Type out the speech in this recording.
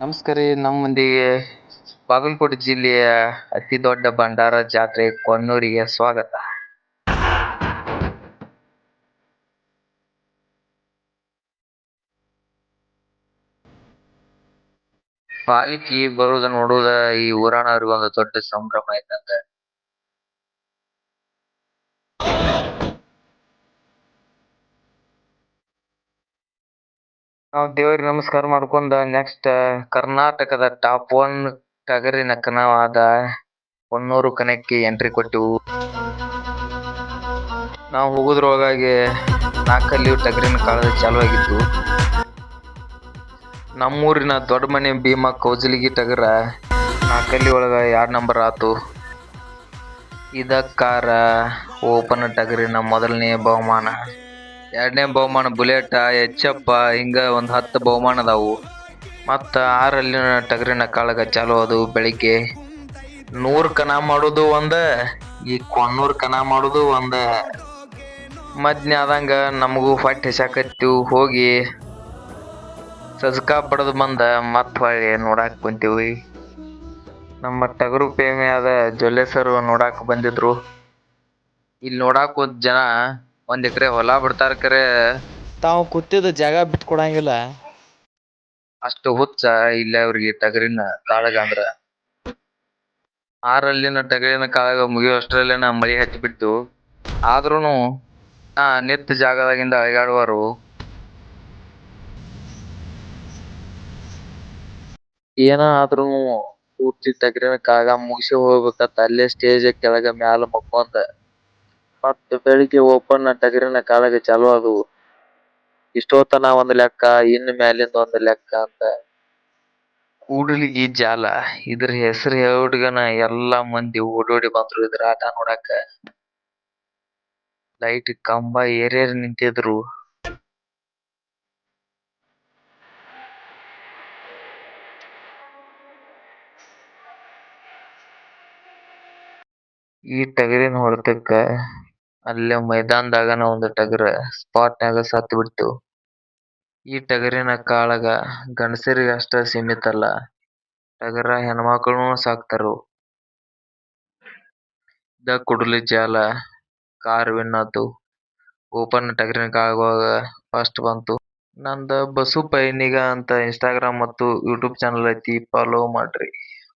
ನಮಸ್ಕಾರ ರೀ ನಮ್ಮ ಮಂದಿಗೆ ಬಾಗಲಕೋಟೆ ಜಿಲ್ಲೆಯ ಅತಿ ದೊಡ್ಡ ಭಂಡಾರ ಜಾತ್ರೆ ಕೊನ್ನೂರಿಗೆ ಸ್ವಾಗತ. ಬಾವಿಕಿ ಬರುವುದ ನೋಡುವುದ ಈ ಊರಾನವ್ರಿಗೆ ಒಂದು ದೊಡ್ಡ ಸಂಭ್ರಮ. ಇದ್ದಂಗ ನಾವು ದೇವ್ರಿಗೆ ನಮಸ್ಕಾರ ಮಾಡ್ಕೊಂಡ ನೆಕ್ಸ್ಟ್ ಕರ್ನಾಟಕದ ಟಾಪ್ ಒನ್ ಟಗರಿ ನಕ್ಕನವಾದ ಹೊನ್ನೂರು ಕನಕ್ಕೆ ಎಂಟ್ರಿ ಕೊಟ್ಟೆವು. ನಾವು ಹೋಗೋದ್ರೊಳಗಾಗಿ ನಾಲ್ಕಲ್ಲಿ ಟಗರಿನ ಕಾಳದ ಚಾಲು ಆಗಿತ್ತು. ನಮ್ಮೂರಿನ ದೊಡ್ಡ ಮನೆ ಭೀಮಾ ಕೌಜಲಿಗಿ ಟಗರ ನಾಲ್ಕಲ್ಲಿ ಒಳಗ ಎರಡು ನಂಬರ್ ಆತು. ಇದಕ್ಕಾರ ಓಪನ್ ಟಗರಿನ ಮೊದಲನೇ ಬಹುಮಾನ. ಎರಡನೇ ಬಹುಮಾನ ಬುಲೆಟ್, ಎಚ್ಚಪ್ಪ, ಹಿಂಗ ಒಂದು ಹತ್ತು ಬಹುಮಾನ ಅದಾವು. ಮತ್ತು ಆರಲ್ಲಿನ ಟಗರಿನ ಕಾಳಗ ಚಾಲು ಅದು ಬೆಳಿಗ್ಗೆ. ನೂರು ಕನ ಮಾಡೋದು ಒಂದು, ಈ ಕೊನ್ನೂರು ಕನ ಮಾಡೋದು ಒಂದು. ಮಧ್ಯ ಆದಂಗ ನಮಗೂ ಹೊಟ್ಟೆ ಹೆಸಾಕತ್ತೀವಿ ಹೋಗಿ ಸಜ್ಕಾ ಬಡದು ಬಂದ, ಮತ್ತೆ ಹೊಳ್ಳಿ ನೋಡಾಕ್ ಕುಂತೀವಿ. ನಮ್ಮ ಟಗರು ಪ್ರೇಮಿಯಾದ ಜೊಲ್ಲೆಸರು ನೋಡಕ್ಕೆ ಬಂದಿದ್ರು. ಇಲ್ಲಿ ನೋಡಾಕ್ ಹೋದ್ ಜನ ಒಂದ್ ಎಕರೆ ಹೊಲ ಬಿಡ್ತಾರ ಕರೆ. ತಾವು ಕೂತಿದ್ದ ಜಾಗ ಬಿಟ್ಟು ಕೊಡಂಗಿಲ್ಲ. ಅಷ್ಟು ಹುಚ್ಚ ಇಲ್ಲೇ ಅವ್ರಿಗೆ ಟಗರಿನ ಕಾಳಗ ಅಂದ್ರ. ಆರಲ್ಲಿನ ಟಗರಿನ ಕಾಳಗ ಮುಗಿಯೋ ಅಷ್ಟರಲ್ಲೇನ ಮಳಿ ಹತ್ತಿ ಬಿಟ್ಟು ಆದ್ರೂನು ಆ ನಿಂತ ಜಾಗದಾಗಿಂದ ಅಳಗಾಡುವರು. ಏನ ಆದ್ರೂನು ಪೂರ್ತಿ ಟಗರಿನ ಕಾಳಗ ಮುಗಿಸಿ ಹೋಗ್ಬೇಕಂತ ಅಲ್ಲೇ ಸ್ಟೇಜ್ ಕೆಳಗ ಮ್ಯಾಲ ಮಕ್ಕೊಂದ ಮತ್ತ ಬೆಳಿಗ್ಗೆ ಓಪನ್ ಟಗರಿನ ಕಾಲಾಗ ಚಾಲು ಆದವು ಇಷ್ಟೋತನ ಒಂದ್ ಲೆಕ್ಕ ಇನ್ ಮ್ಯಾಲಿಂದ ಒಂದ್ ಲೆಕ್ಕ ಅಂತ. ಕೂಡಲಿಗಿ ಜಾಲ, ಇದ್ರ ಹೆಸರು ಹೇಳ್ಗನ ಎಲ್ಲಾ ಮಂದಿ ಓಡೋಡಿ ಬಂದ್ರು ಇದ್ರ ಆಟ ನೋಡಾಕ ಲೈಟ್ ಕಂಬ ಏರ್ಯಾರ ನಿಂತಿದ್ರು. ಈ ಟಗರಿನ ಹೊಡೆತಕ್ಕ ಅಲ್ಲೇ ಮೈದಾನದಾಗನ ಒಂದು ಟಗರ ಸ್ಪಾಟ್ನಾಗ ಸತ್ತು ಬಿಡ್ತು. ಈ ಟಗರಿನ ಕಾಳಗ ಗಂಡಸರಿಗೆ ಅಷ್ಟ ಸೀಮಿತ ಅಲ್ಲ ಟಗರ ಹೆಣ್ಮಕ್ಳುನು ಸಾಕ್ತಾರು. ಇದ ಕುಡಲಿ ಜಾಲ, ಕಾರ್ ವಿನ್ ಆತು. ಓಪನ್ ಟಗರಿನ ಕಾಳಗ ಫಸ್ಟ್ ಬಂತು. ನಂದ ಬಸು ಪೈನಿಗ ಅಂತ ಇನ್ಸ್ಟಾಗ್ರಾಮ್ ಮತ್ತು ಯೂಟ್ಯೂಬ್ ಚಾನಲ್ ಐತಿ ಫಾಲೋ ಮಾಡ್ರಿ.